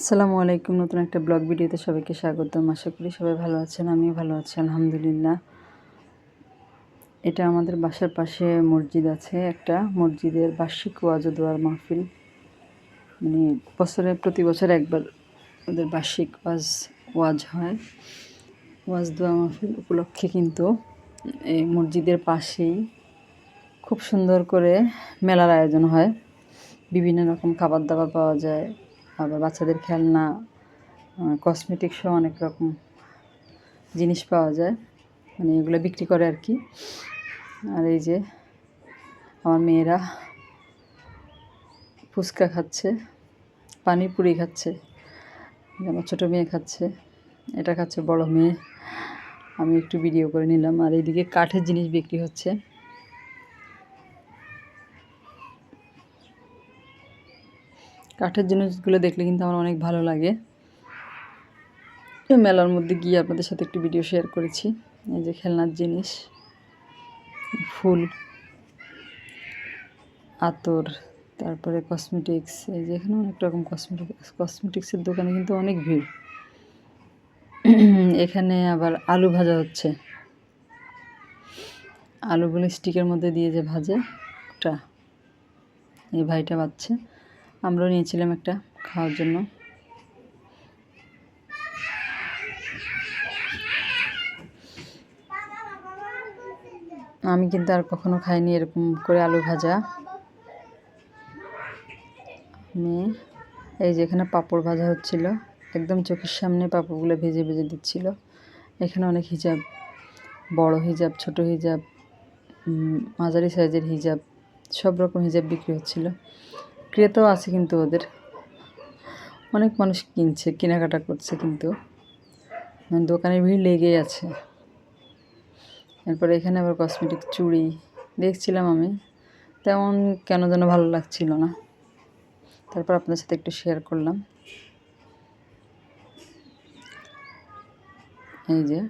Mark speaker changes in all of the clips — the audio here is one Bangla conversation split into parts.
Speaker 1: আসসালামু আলাইকুম। নতুন একটা ব্লগ ভিডিওতে সবাইকে স্বাগতম। আশা করি সবাই ভালো আছেন, আমিও ভালো আছি, আলহামদুলিল্লাহ। এটা আমাদের বাসার পাশে মসজিদ আছে, একটা মসজিদের বার্ষিক ওয়াজ ও দোয়ার মাহফিল। মানে বছরে, প্রতি বছর একবার ওদের বার্ষিক ওয়াজ ওয়াজ হয়। ওয়াজ, দোয়া, মাহফিল উপলক্ষে কিন্তু এই মসজিদের পাশেই খুব সুন্দর করে মেলার আয়োজন হয়। বিভিন্ন রকম খাবার দাবার পাওয়া যায়। আবার বাচ্চাদের খেলনা কসমেটিক্সও অনেক রকম জিনিস পাওয়া যায়। মানে এগুলো বিক্রি করে আর কি। আর এই যে আমার মেয়েরা ফুচকা খাচ্ছে, পানিপুরি খাচ্ছে আমার ছোটো মেয়ে খাচ্ছে, এটা খাচ্ছে বড় মেয়ে। আমি একটু ভিডিও করে নিলাম। আর এইদিকে কাঠের জিনিস বিক্রি হচ্ছে। কাঠের জিনিসগুলো দেখলে কিন্তু আমার অনেক ভালো লাগে। মেলার মধ্যে গিয়ে আপনাদের সাথে একটি ভিডিও শেয়ার করেছি। এই যে খেলনার জিনিস, ফুল, আতর, তারপরে কসমেটিক্স এই যে এখানে অনেক রকম কসমেটিক্স কসমেটিক্সের দোকানে কিন্তু অনেক ভিড়। এখানে আবার আলু ভাজা হচ্ছে। আলুগুলো স্টিকের মধ্যে দিয়ে যে ভাজে, ওটা, এই ভাইটা বাচ্ছে আমরাও নিয়েছিলাম একটা খাওয়ার জন্য। আমি কিন্তু আর কখনো খাইনি এরকম করে আলু ভাজা। আমি এই যে এখানে পাঁপড় ভাজা হচ্ছিল, একদম চোখের সামনে পাঁপড়গুলো ভেজে ভেজে দিচ্ছিল। এখানে অনেক হিজাব, বড় হিজাব, ছোট হিজাব মাঝারি সাইজের হিজাব, সব রকম হিজাব বিক্রি হচ্ছিল। ক্রেতাও আছে কিন্তু ওদের। অনেক মানুষ কিনছে, কেনাকাটা করছে কিন্তু। মানে দোকানে ভিড় লেগেই আছে। এরপরে এখানে আবার কসমেটিক চুড়ি দেখছিলাম আমি। তেমন কেন যেন ভালো লাগছিল না। তারপর আপনার সাথে একটু শেয়ার করলাম। এই যে।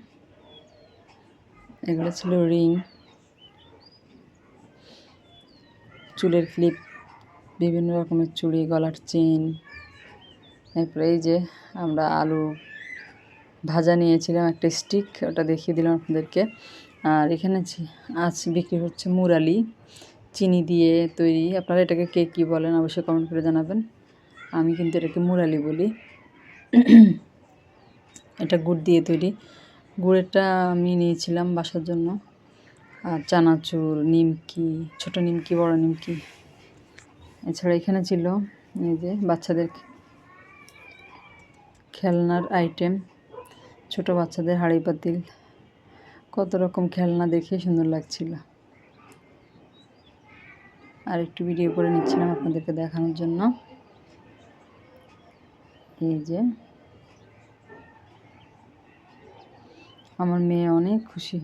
Speaker 1: এগুলো ছিল রিং চুলের ক্লিপ বিভিন্ন রকমের চুড়ি, গলার চেন। এরপরে এই যে আমরা আলু ভাজা নিয়েছিলাম, একটা স্টিক, ওটা দেখিয়ে দিলাম আপনাদেরকে। আর এখানে আজ বিক্রি হচ্ছে মুরালি, চিনি দিয়ে তৈরি। আপনারা এটাকে কে কী বলেন অবশ্যই কমেন্ট করে জানাবেন। আমি কিন্তু এটাকে মুরালি বলি। এটা গুড় দিয়ে তৈরি। গুড়েরটা আমি নিয়েছিলাম বাসার জন্য। আর চানাচুর, নিমকি, ছোট নিমকি, বড় নিমকি। এছাড়া এখানে ছিল এই যে বাচ্চাদের খেলনার আইটেম ছোট বাচ্চাদের হাঁড়ি পাতিল, কত রকম খেলনা দেখে সুন্দর লাগছিল। আর একটু ভিডিও করে নিচ্ছিলাম আপনাদেরকে দেখানোর জন্য। এই যে আমার মেয়ে অনেক খুশি।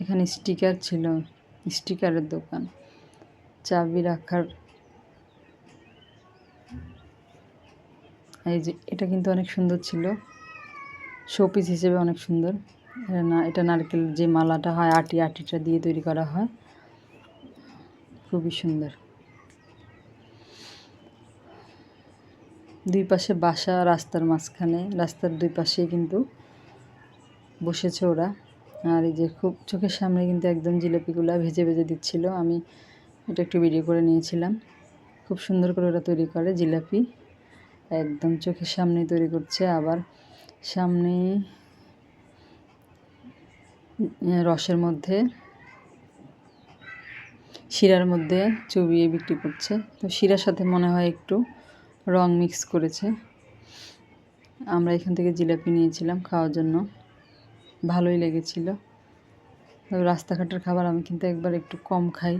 Speaker 1: এখানে স্টিকার ছিল, স্টিকারের দোকান। চাবি রাখার এই যে, এটা কিন্তু অনেক সুন্দর ছিল। শোপিস হিসেবে অনেক সুন্দর। না, এটা নারকেল যে মালাটা হয়, আটি, আটিটা দিয়ে তৈরি করা হয়। খুবই সুন্দর। দুই পাশে বাসা রাস্তার মাঝখানে, রাস্তার দুই পাশে কিন্তু বসেছে ওরা। আর এই যে খুব চোখের সামনে কিন্তু একদম জিলাপিগুলো ভেজে ভেজে দিচ্ছিল। আমি এটা একটু ভিডিও করে নিয়েছিলাম। খুব সুন্দর করে ওরা তৈরি করে জিলাপি। একদম চোখের সামনে তৈরি করছে। আবার সামনে রসের মধ্যে, শিরার মধ্যে চুবিয়ে বিক্রি করছে। তো শিরার সাথে মনে হয় একটু রং মিক্স করেছে। আমরা এখান থেকে জিলাপি নিয়েছিলাম খাওয়ার জন্য। ভালোই লেগেছিল। রাস্তাঘাটের খাবার আমি কিন্তু একবার একটু কম খাই।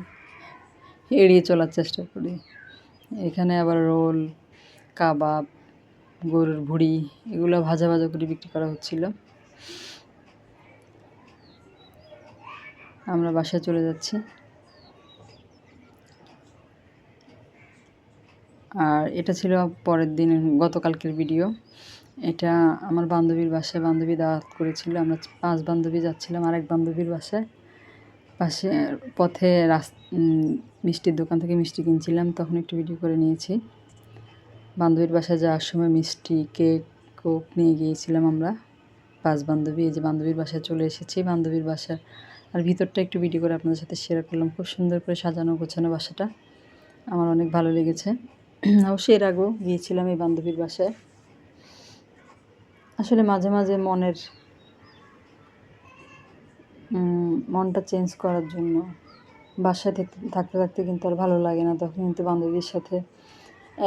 Speaker 1: এড়িয়ে চলার চেষ্টা করি। এখানে আবার রোল, কাবাব, গরুর ভুড়ি এগুলো ভাজা ভাজা করে বিক্রি করা হচ্ছিল। আমরা বাসায় চলে যাচ্ছি। আর এটা ছিল পরের দিন গতকালকের ভিডিও। এটা আমার বান্ধবীর বাসায় বান্ধবী দাওয়াত করেছিল। আমরা পাঁচ বান্ধবী যাচ্ছিলাম আরেক বান্ধবীর বাসায়। পাশে পথে রাস মিষ্টির দোকান থেকে মিষ্টি কিনছিলাম, তখন একটু ভিডিও করে নিয়েছি। বান্ধবীর বাসায় যাওয়ার সময় মিষ্টি, কেক, কোক নিয়ে গিয়েছিলাম আমরা। পাঁচ বান্ধবী, এই যে বান্ধবীর বাসায় চলে এসেছি। বান্ধবীর বাসা আর ভিতরটা একটু ভিডিও করে আপনাদের সাথে শেয়ার করলাম। খুব সুন্দর করে সাজানো গোছানো বাসাটা। আমার অনেক ভালো লেগেছে। অবশ্যই এর আগেও গিয়েছিলাম এই বান্ধবীর বাসায়। আসলে মাঝে মাঝে মনের মনটা চেঞ্জ করার জন্য বাসায় থাকতে থাকতে কিন্তু আর ভালো লাগে না। তখন কিন্তু বান্ধবীর সাথে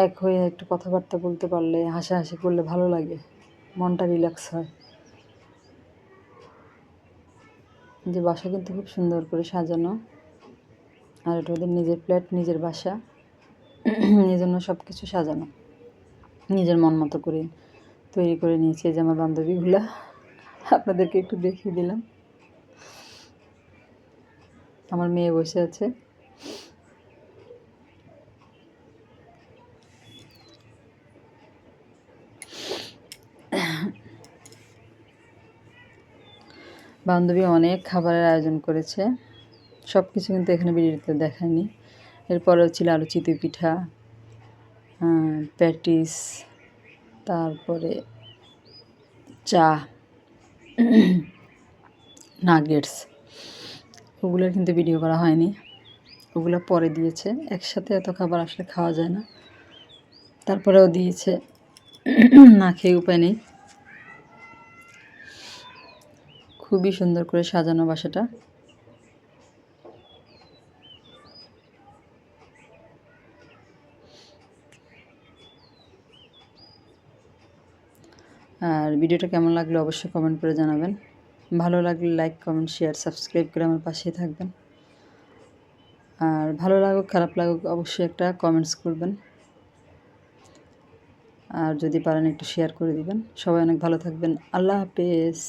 Speaker 1: এক হয়ে একটু কথাবার্তা বলতে পারলে, হাসাহাসি করলে ভালো লাগে, মনটা রিল্যাক্স হয়। যে বাসা কিন্তু খুব সুন্দর করে সাজানো। আর এটা ওদের নিজের ফ্ল্যাট নিজের বাসা এই জন্য সব কিছু সাজানো, নিজের মন মতো করে। তৈরি করে নিয়েছি যে আমার বান্ধবীগুলা। আপনাদেরকে একটু দেখিয়ে দিলাম। আমার মেয়ে বসে আছে। বান্ধবী অনেক খাবারের আয়োজন করেছে। সব কিছু কিন্তু এখানে ভিডিওতে দেখায়নি। এরপরেও ছিল আলু চিতই পিঠা প্যাটিস তারপরে চা নাগেটস ওগুলোর কিন্তু ভিডিও করা হয়নি। ওগুলো পরে দিয়েছে। একসাথে এত খাবার আসলে খাওয়া যায় না। তারপরেও দিয়েছে, না খেয়ে উপায় নেই। খুবই সুন্দর করে সাজানো বাসাটা। আর ভিডিওটা কেমন লাগল অবশ্যই কমেন্ট করে জানাবেন। ভালো লাগলে লাইক কমেন্ট শেয়ার সাবস্ক্রাইব করে আমার পাশেই থাকবেন। আর ভালো লাগুক, খারাপ লাগুক অবশ্যই একটা কমেন্টস করবেন। আর যদি পারেন একটু শেয়ার করে দিবেন। সবাই অনেক ভালো থাকবেন। আল্লাহ হাফেজ।